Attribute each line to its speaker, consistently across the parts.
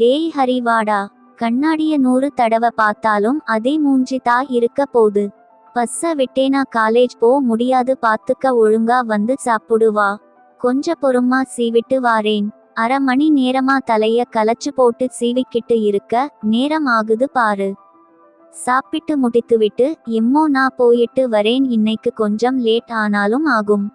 Speaker 1: டேய் ஹரிவாடா கண்ணாடிய நூறு தடவை பார்த்தாலும் அதே மூஞ்சிதா இருக்க போது பஸ்ஸ விட்டேனா காலேஜ் போ முடியாது பாத்துக்க ஒழுங்கா வந்து சாப்பிடுவா கொஞ்ச பொறுமா சீவிட்டு வாரேன். அரை மணி நேரமா தலைய கலச்சு போட்டு சீவிக்கிட்டு இருக்க நேரம் ஆகுது பாரு. சாப்பிட்டு முடித்துவிட்டு எம்மோ நான் போயிட்டு வரேன் இன்னைக்கு கொஞ்சம் லேட் ஆனாலும் ஆகும்.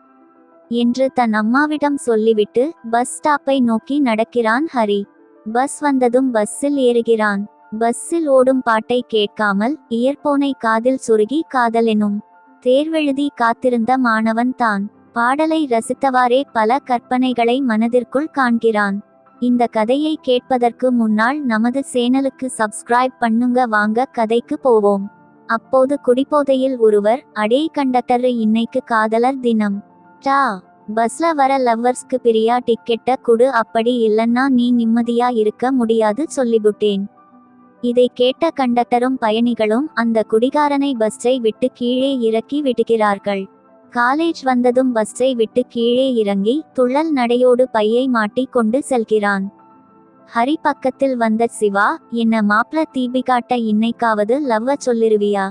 Speaker 1: என்று தன் அம்மாவிடம் சொல்லிவிட்டு பஸ் ஸ்டாப்பை நோக்கி நடக்கிறான் ஹரி. பஸ் வந்ததும் பஸ்ஸில் ஏறுகிறான். பஸ்ஸில் ஓடும் பாட்டை கேட்காமல் இயற்போனை காதில் சுருகி காதலெனும். தேர்வெழுதி காத்திருந்த மாணவன் தான். பாடலை ரசித்தவாறே பல கற்பனைகளை மனதிற்குள் காண்கிறான். இந்த கதையை கேட்பதற்கு முன்னால் நமது சேனலுக்கு சப்ஸ்கிரைப் பண்ணுங்க வாங்க கதைக்கு போவோம். அப்போது குடிபோதையில் ஒருவர் அடே கண்டக்டர் இன்னைக்கு காதலர் தினம். டா! பஸ்ல வர லவ்வர்ஸ்க்கு பிரியா டிக்கெட்ட குடு அப்படி இல்லன்னா நீ நிம்மதியா இருக்க முடியாது சொல்லிவிட்டேன். இதை கேட்ட கண்டக்டரும் பயணிகளும் அந்த குடிகாரனை பஸ்ஸை விட்டு கீழே இறக்கி விடுகிறார்கள். காலேஜ் வந்ததும் பஸ்ஸை விட்டு கீழே இறங்கி துள்ளல் நடையோடு பையை மாட்டி கொண்டு செல்கிறான். ஹரி பக்கத்தில் வந்த சிவா என்ன மாப்ள தீபிகாட்ட இன்னைக்காவது லவ்வ சொல்லிருவியா?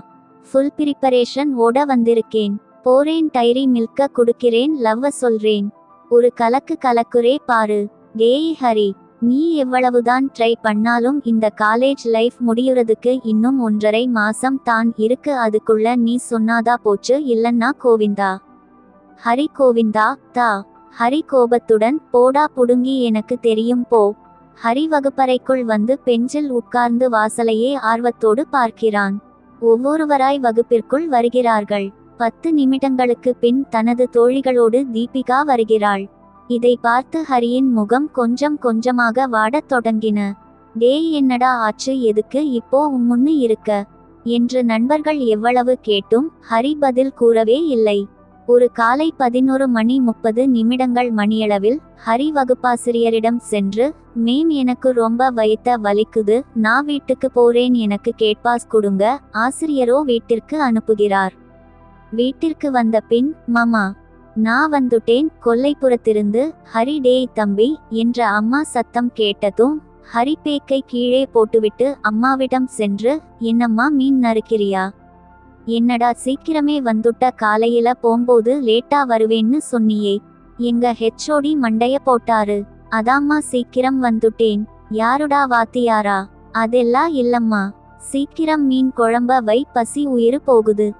Speaker 1: ஃபுல் ப்ரிப்பரேஷன் ஓட வந்திருக்கேன். போறேன் டைரி மில்க குடுக்கிறேன் லவ்வ சொல்றேன். ஒரு கலக்கு கலக்குரே பாரு. டேய் ஹரி நீ எவ்வளவுதான் ட்ரை பண்ணாலும் இந்த காலேஜ் லைஃப் முடியுறதுக்கு இன்னும் ஒன்றரை மாசம் தான் இருக்கு அதுக்குள்ள நீ சொன்னாதா போச்சு இல்லன்னா கோவிந்தா. ஹரி கோவிந்தா தா. ஹரி கோபத்துடன் போடா புடுங்கி எனக்கு தெரியும் போ. ஹரி வகுப்பறைக்குள் வந்து பெஞ்சில் உட்கார்ந்து வாசலையே ஆர்வத்தோடு பார்க்கிறான். ஒவ்வொருவராய் வகுப்பிற்குள் வருகிறார்கள். பத்து நிமிடங்களுக்கு பின் தனது தோழிகளோடு தீபிகா வருகிறாள். இதை பார்த்து ஹரியின் முகம் கொஞ்சம் கொஞ்சமாக வாடத் தொடங்கின. டேய் என்னடா ஆச்சு? எதுக்கு? இப்போ உம்முன்னு இருக்க. என்று நண்பர்கள் எவ்வளவு கேட்டும் ஹரி பதில் கூறவே இல்லை. ஒரு காலை பதினோரு மணி முப்பது நிமிடங்கள் மணியளவில் ஹரி வகுப்பாசிரியரிடம் சென்று மேம் எனக்கு ரொம்ப வயித்த வலிக்குது. நான் வீட்டுக்கு போறேன். எனக்கு கேட்பாஸ் கொடுங்க. ஆசிரியரோ வீட்டிற்கு அனுப்புகிறார். வீட்டிற்கு வந்த பின் மமா நான் வந்துட்டேன். கொல்லைப்புறத்திருந்து ஹரி டேய் தம்பி என்ற அம்மா சத்தம் கேட்டதும் ஹரி பேக்கை கீழே போட்டுவிட்டு அம்மாவிடம் சென்று என்னம்மா மீன் நறுக்கிறியா? என்னடா சீக்கிரமே வந்துட்ட காலையில போம்போது லேட்டா வருவேன்னு சொன்னியே. எங்க ஹெச்ஓடி மண்டைய போட்டாரு. அதாம்மா சீக்கிரம் வந்துட்டேன். யாருடா வாத்தியாரா? அதெல்லாம் இல்லம்மா. சீக்கிரம் மீன் குழம்ப வை பசி உயிர் போகுது.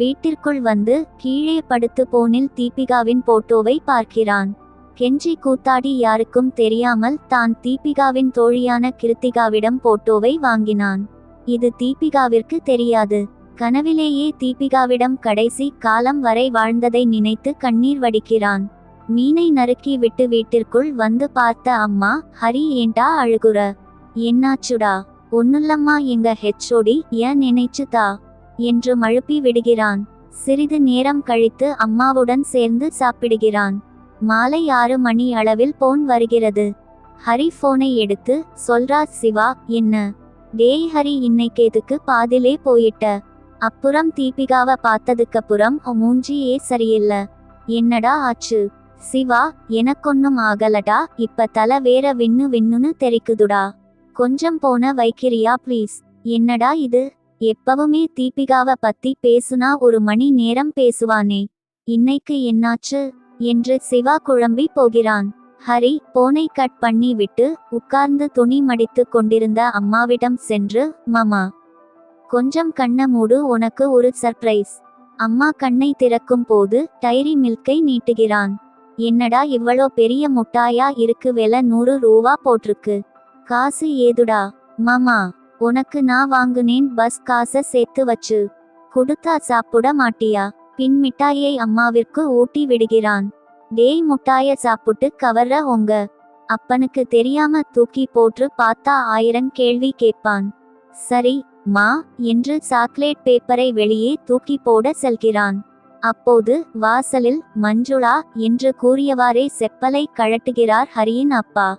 Speaker 1: வீட்டிற்குள் வந்து கீழே படுத்து போனில் தீபிகாவின் போட்டோவை பார்க்கிறான். கெஞ்சி கூத்தாடி யாருக்கும் தெரியாமல் தான் தீபிகாவின் தோழியான கிருத்திகாவிடம் போட்டோவை வாங்கினான். இது தீபிகாவிற்கு தெரியாது. கனவிலேயே தீபிகாவிடம் கடைசி காலம் வரை வாழ்ந்ததை நினைத்து கண்ணீர் வடிக்கிறான். மீனை நறுக்கி விட்டு வீட்டிற்குள் வந்து பார்த்த அம்மா ஹரி ஏண்டா அழுகுற? என்னாச்சுடா? ஒன்னுல்லம்மா எங்க ஹெச்ஓடி ஏன் நினைச்சுதா என்று மழுப்பி விடுகிறான். சிறிது நேரம் கழித்து அம்மாவுடன் சேர்ந்து சாப்பிடுகிறான். மாலை ஆறு மணி அளவில் போன் வருகிறது. ஹரி போனை எடுத்து சொல்றா சிவா என்ன? டேய் ஹரி இன்னைக்கு எதுக்கு பாதிலே போயிட்ட? அப்புறம் தீபிகாவை பார்த்ததுக்கப்புறம் மூஞ்சியே சரியில்ல. என்னடா ஆச்சு? சிவா எனக்கொன்னும் ஆகலடா இப்ப தலை வேற விண்ணு விண்ணுன்னு தெரிக்குதுடா. கொஞ்சம் போன வைக்கிறியா ப்ளீஸ் என்னடா இது? எப்பவுமே தீபிகாவை பத்தி பேசுனா ஒரு மணி நேரம் பேசுவானே. இன்னைக்கு என்னாச்சு? என்று சிவா குழம்பி போகிறான். ஹரி போனை கட் பண்ணி விட்டு உட்கார்ந்து துணி மடித்து கொண்டிருந்த அம்மாவிடம் சென்று மாமா கொஞ்சம் கண்ண மூடு உனக்கு ஒரு சர்ப்ரைஸ் அம்மா கண்ணை திறக்கும் போது டைரி மில்கை நீட்டுகிறான். என்னடா இவ்வளோ பெரிய முட்டாயா இருக்கு விலை நூறு ரூவா போட்டிருக்கு. காசு ஏதுடா? மாமா உனக்கு நான் வாங்குனேன் பஸ் காசை சேர்த்து வச்சு. கொடுத்தா சாப்பிட மாட்டியா? பின் மிட்டாயை அம்மாவிற்கு ஊட்டி விடுகிறான். டேய் முட்டாய சாப்பிட்டு கவர்ற உங்க. அப்பனுக்கு தெரியாம தூக்கி போட்டு பார்த்தா ஆயிரம் கேள்வி கேட்பான். சரி மா என்று சாக்லேட் பேப்பரை வெளியே தூக்கி போட செல்கிறான். அப்போது வாசலில் மஞ்சுளா என்று கூறியவாறே செப்பலை கழட்டுகிறார் ஹரியின் அப்பா.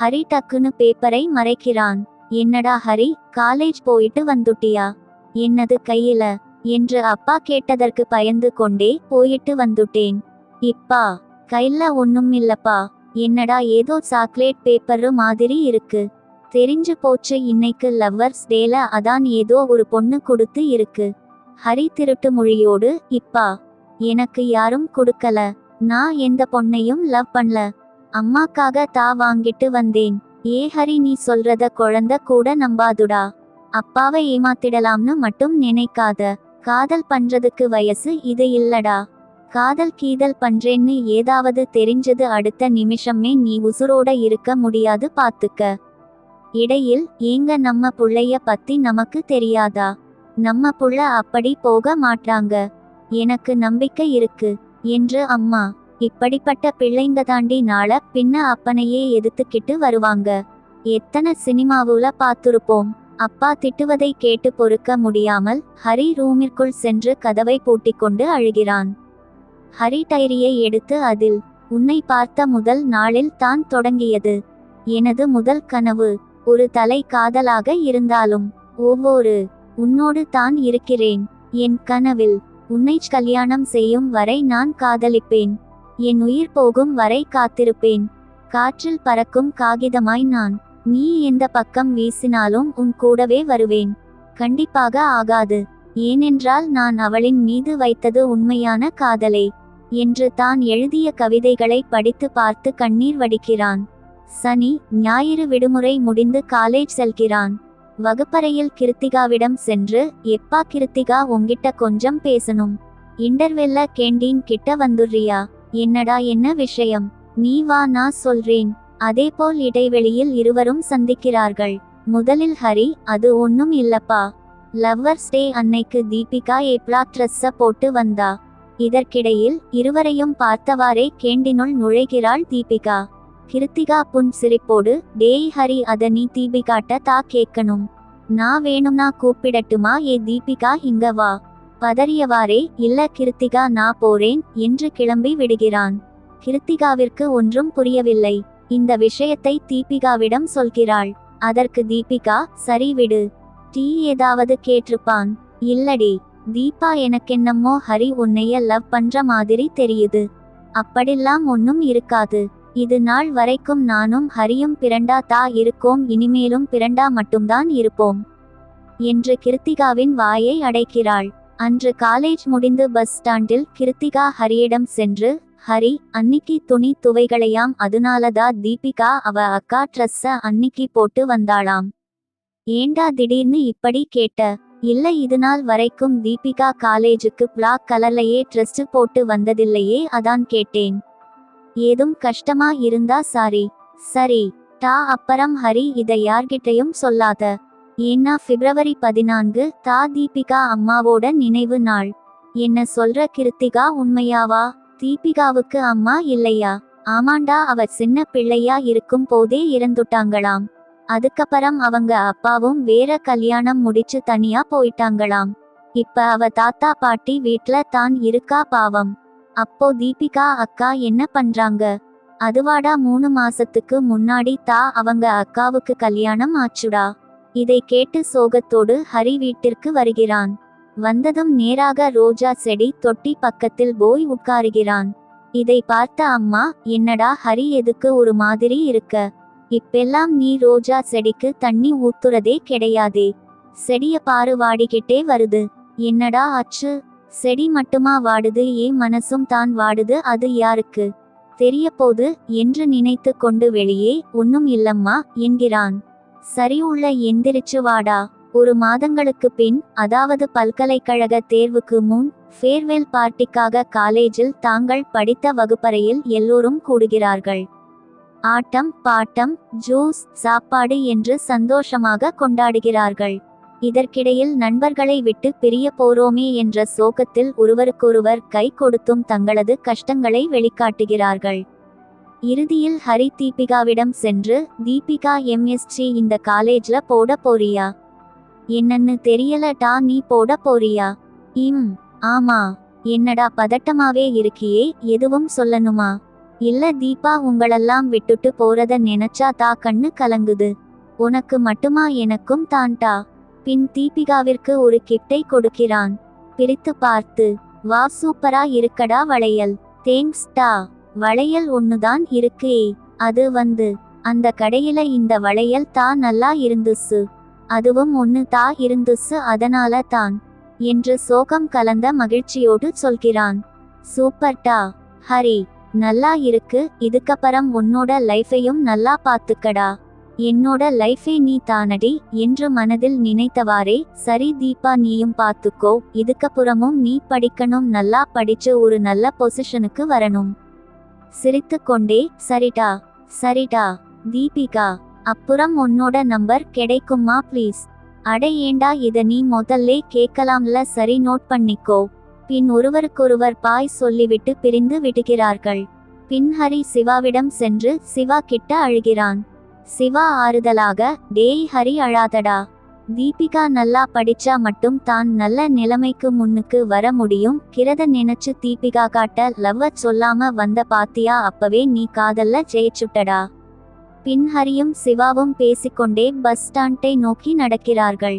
Speaker 1: ஹரி டக்குன்னு பேப்பரை மறைக்கிறான். என்னடா ஹரி காலேஜ் போயிட்டு வந்துட்டியா? என்னது கையில? என்று அப்பா கேட்டதற்கு பயந்து கொண்டே போயிட்டு வந்துட்டேன். இப்பா கையில ஒன்னும் இல்லப்பா. என்னடா ஏதோ சாக்லேட் பேப்பரு மாதிரி இருக்கு. தெரிஞ்சு போச்சு இன்னைக்கு லவ்வர்ஸ் டேல அதான் ஏதோ ஒரு பொண்ணு கொடுத்து இருக்கு. ஹரி திருட்டு மொழியோடு இப்பா எனக்கு யாரும் கொடுக்கல. நான் எந்த பொண்ணையும் லவ் பண்ணல. அம்மாக்காக தா வாங்கிட்டு வந்தேன். ஏ ஹரி நீ சொல்றத குழந்த கூட நம்பாதுடா. அப்பாவை ஏமாத்திடலாம்னு மட்டும் நினைக்காத. காதல் பண்றதுக்கு வயசு இது இல்லடா. காதல் கீதல் பண்றேன்னு ஏதாவது தெரிஞ்சது அடுத்த நிமிஷமே நீ உசுரோட இருக்க முடியாது பாத்துக்க. இடையில் ஏங்க நம்ம புள்ளைய பத்தி நமக்கு தெரியாதா? நம்ம புள்ள அப்படி போக மாட்டாங்க. எனக்கு நம்பிக்கை இருக்கு என்று அம்மா. இப்படிப்பட்ட பிள்ளைங்க தாண்டி நாள பின்ன அப்பனையே எதிர்த்துக்கிட்டு வருவாங்க. எத்தனை சினிமாவுல பார்த்துருப்போம். அப்பா திட்டுவதை கேட்டு பொறுக்க முடியாமல் ஹரி ரூமிற்குள் சென்று கதவை பூட்டிக்கொண்டு அழுகிறான். ஹரி டைரியை எடுத்து அதில் உன்னை பார்த்த முதல் நாளில் தான் தொடங்கியது. எனது முதல் கனவு. ஒரு தலை காதலாக இருந்தாலும் ஒவ்வொரு உன்னோடு தான் இருக்கிறேன். என் கனவில் உன்னை கல்யாணம் செய்யும் வரை நான் காதலிப்பேன். என் உயிர் போகும் வரை காத்திருப்பேன். காற்றில் பறக்கும் காகிதமாய் நான். நீ எந்த பக்கம் வீசினாலும் உன் கூடவே வருவேன். கண்டிப்பாக ஆகாது. ஏனென்றால் நான் அவளின் மீது வைத்தது உண்மையான காதலே. என்று தான் எழுதிய கவிதைகளை படித்து பார்த்து கண்ணீர் வடிக்கிறான். சனி ஞாயிறு விடுமுறை முடிந்து காலேஜ் செல்கிறான். வகுப்பறையில் கிருத்திகாவிடம் சென்று எப்பா கிருத்திகா உங்கிட்ட கொஞ்சம் பேசணும். இன்டர்வெல்ல கேண்டீன் கிட்ட வந்துடுறியா என்னடா என்ன விஷயம்? நீ வா நான் சொல்றேன். அதேபோல் இடைவெளியில் இருவரும் சந்திக்கிறார்கள். முதலில் ஹரி அது ஒன்னும் இல்லப்பா. லவ்வர்ஸ் டே அன்னைக்கு தீபிகா ஏப்லா ட்ரெஸ்ஸ போட்டு வந்தா. இதற்கிடையில் இருவரையும் பார்த்தவாறே கேண்டினுள் நுழைகிறாள் தீபிகா. கிருத்திகா புன் சிரிப்போடு டேய் ஹரி அத நீ தீபிகாட்ட தா கேட்கணும் நான் வேணும்னா கூப்பிடட்டுமா? ஏ தீபிகா இங்க வா. பதறியவாறே இல்ல கிருத்திகா நான் போறேன் என்று கிளம்பி விடுகிறான். கிருத்திகாவிற்கு ஒன்றும் புரியவில்லை. இந்த விஷயத்தை தீபிகாவிடம் சொல்கிறாள். அதற்கு தீபிகா சரி விடு. டீ ஏதாவது கேட்டிருப்பான். இல்லடி. தீபா எனக்கென்னமோ ஹரி உன்னைய லவ் பண்ற மாதிரி தெரியுது. அப்படிலாம் ஒன்னும் இருக்காது. இது நாள் வரைக்கும் நானும் ஹரியும் பிறண்டா தா இருக்கோம். இனிமேலும் பிறண்டா மட்டும்தான் இருப்போம். என்று கிருத்திகாவின் வாயை அடைக்கிறாள். அன்று காலேஜ் முடிந்து பஸ் ஸ்டாண்டில் கிருத்திகா ஹரியிடம் சென்று ஹரி அன்னிக்கு துணி துவைகளையாம் அதனாலதா தீபிகா அவ அக்கா ட்ரெஸ்ஸ அன்னிக்கு போட்டு வந்தாளாம். ஏண்டா திடீர்னு இப்படி கேட்ட? இல்ல இது நாள் வரைக்கும் தீபிகா காலேஜுக்கு பிளாக் கலர்லயே ட்ரெஸ் போட்டு வந்ததில்லையே அதான் கேட்டேன். ஏதும் கஷ்டமா இருந்தா சாரி. சரி டா அப்புறம் ஹரி இதை யார்கிட்டயும் சொல்லாத. ஏன்னா பிப்ரவரி பதினான்கு தா தீபிகா அம்மாவோட நினைவு நாள். என்ன சொல்ற கிருத்திகா உண்மையாவா? தீபிகாவுக்கு அம்மா இல்லையா? ஆமாண்டா அவ சின்ன பிள்ளையா இருக்கும் போதே இறந்துட்டாங்களாம். அதுக்கப்புறம் அவங்க அப்பாவும் வேற கல்யாணம் முடிச்சு தனியா போயிட்டாங்களாம். இப்ப அவ தாத்தா பாட்டி வீட்ல தான் இருக்கா பாவம். அப்போ தீபிகா அக்கா என்ன பண்றாங்க? அதுவாடா மூணு மாசத்துக்கு முன்னாடி தா அவங்க அக்காவுக்கு கல்யாணம் ஆச்சுடா. இதை கேட்டு சோகத்தோடு ஹரி வீட்டிற்கு வருகிறான். வந்ததும் நேராக ரோஜா செடி தொட்டி பக்கத்தில் போய் உட்காருகிறான். இதை பார்த்த அம்மா என்னடா ஹரி எதுக்கு ஒரு மாதிரி இருக்க? இப்பெல்லாம் நீ ரோஜா செடிக்கு தண்ணி ஊத்துறதே கிடையாதே. செடிய பாரு வாடிக்கிட்டே வருது. என்னடா ஆச்சு செடி மட்டுமா வாடுது? ஏன் மனசும் தான் வாடுது? அது யாருக்கு? தெரிய போது என்று நினைத்து கொண்டு வெளியே ஒன்னும் இல்லம்மா என்கிறான். சரி உள்ள எந்திரிச்சு வாடா. ஒரு மாதங்களுக்கு பின் அதாவது பல்கலைக்கழக தேர்வுக்கு முன் ஃபேர்வெல் பார்ட்டிக்காக காலேஜில் தாங்கள் படித்த வகுப்பறையில் எல்லோரும் கூடுகிறார்கள். ஆட்டம் பாட்டம் ஜூஸ் சாப்பாடு என்று சந்தோஷமாக கொண்டாடுகிறார்கள். இதற்கிடையில் நண்பர்களை விட்டு பிரிய போரோமே என்ற சோகத்தில் ஒருவருக்கொருவர் கை கொடுத்தும் தங்களது கஷ்டங்களை வெளிக்காட்டுகிறார்கள். இறுதியில் ஹரி தீபிகாவிடம் சென்று தீபிகா எம்எஸ்ஜி இந்த காலேஜ்ல போட போறியா? என்னன்னு தெரியலடா நீ போட போறியா? இம் ஆமா. என்னடா பதட்டமாவே இருக்கியே எதுவும் சொல்லணுமா? இல்ல தீபா உங்களெல்லாம் விட்டுட்டு போறத நினைச்சா தா கண்ணு கலங்குது. உனக்கு மட்டுமா எனக்கும் தான்டா பின் தீபிகாவிற்கு ஒரு கிட்டை கொடுக்கிறான். பிரித்து பார்த்து வா சூப்பரா இருக்கடா வளையல். தேங்க்ஸ்டா வளையல் ஒண்ணுதான் இருக்கே. அது வந்து அந்த கடையில இந்த வளையல் தா நல்லா இருந்துச்சு அதுவும் ஒன்னு தா இருந்துச்சு அதனால தான் என்று சோகம் கலந்த மகிழ்ச்சியோடு சொல்கிறான். சூப்பர்டா ஹரி நல்லா இருக்கு இதுக்கப்புறம் உன்னோட லைஃபையும் நல்லா பாத்துக்கடா. என்னோட லைஃபே நீ தானடி என்று மனதில் நினைத்தவாறே சரி தீபா நீயும் பாத்துக்கோ இதுக்கப்புறமும் நீ படிக்கணும் நல்லா படிச்சு ஒரு நல்ல பொசிஷனுக்கு வரணும். சிரித்துக்கொண்டே சரிடா சரிடா தீபிகா அப்புறம் உன்னோட நம்பர் கிடைக்குமா ப்ளீஸ்? அட ஏண்டா இத நீ முதல்லே கேட்கலாம்ல சரி நோட் பண்ணிக்கோ. பின் ஒருவருக்கொருவர் பாய் சொல்லிவிட்டு பிரிந்து விடுகிறார்கள். பின் ஹரி சிவாவிடம் சென்று சிவா கிட்ட அழுகிறான். சிவா ஆறுதலாக டேய் ஹரி அழாதடா தீபிகா நல்லா படிச்சா மட்டும் தான் நல்ல நிலைமைக்கு முன்னுக்கு வர முடியும். கிரத நினைச்சு தீபிகா காட்ட லவ்வ சொல்லாம வந்த பாத்தியா அப்பவே நீ காதல்ல ஜெயிச்சுட்டடா. பின் ஹரியும் சிவாவும் பேசிக்கொண்டே பஸ் ஸ்டாண்டை நோக்கி நடக்கிறார்கள்.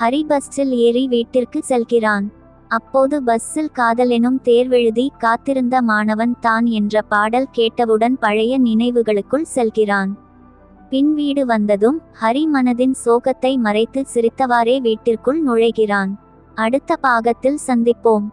Speaker 1: ஹரி பஸ்ஸில் ஏறி வீட்டிற்கு செல்கிறான். அப்போது பஸ்ஸில் காதலெனும் தேர்வெழுதி காத்திருந்த மாணவன் தான் என்ற பாடல் கேட்டவுடன் பழைய நினைவுகளுக்குள் செல்கிறான். பின் வீடு வந்ததும் ஹரி மனதின் சோகத்தை மறைத்து சிரித்தவாறே வீட்டிற்குள் நுழைகிறான். அடுத்த பாகத்தில் சந்திப்போம்.